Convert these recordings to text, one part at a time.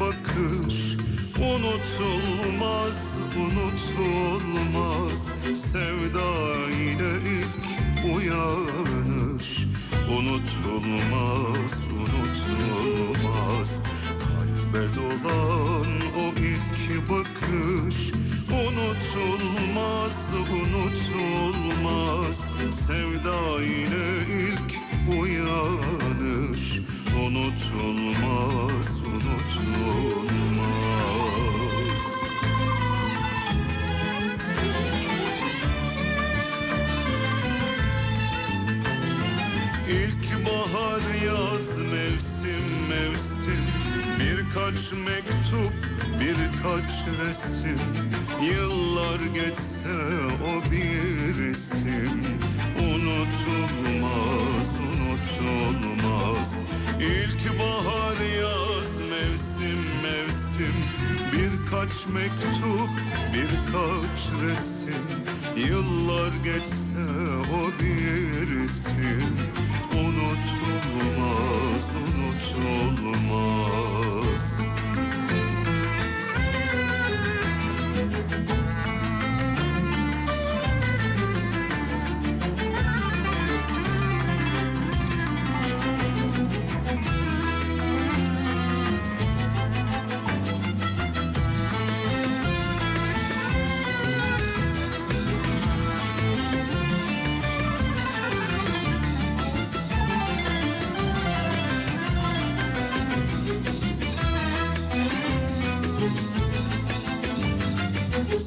bakış Unutulmaz, unutulmaz. Sevda ile ilk uyanış Unutulmaz, unutulmaz. Kalbe dolan o ilk bakış. Unutulmaz, unutulmaz. Sevda ile ilk uyanış Unutulmaz. Bahar yaz mevsim mevsim. Birkaç mektup birkaç resim. Yıllar geçse o bir isim Unutulmaz unutulmaz. İlk bahar yaz mevsim mevsim. Birkaç mektup birkaç resim. Yıllar geçse o bir isim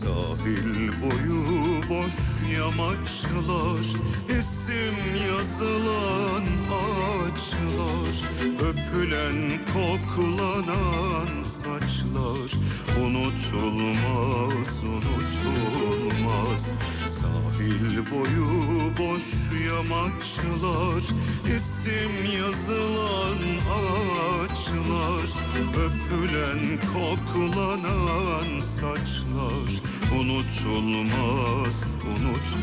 Sahil boyu boş yamaçlar isim yazılan ağaçlar Öpülen koklanan saçlar. Unutulmaz unutulmaz. Sahil boyu boş yamaçlar isim yazılan ağaçlar. Öpülen koklanan Unutulmaz, unutulmaz.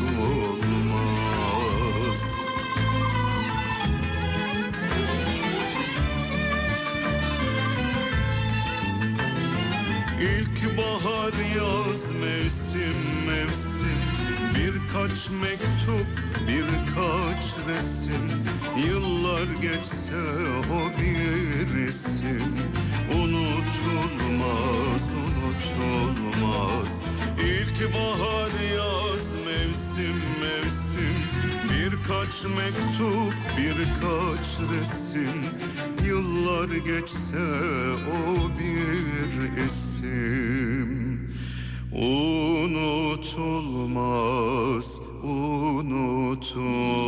İlk bahar yaz mevsim mevsim. Birkaç mektup birkaç Birkaç mektup, birkaç resim. Yıllar geçse o bir isim. Unutulmaz, unutulmaz.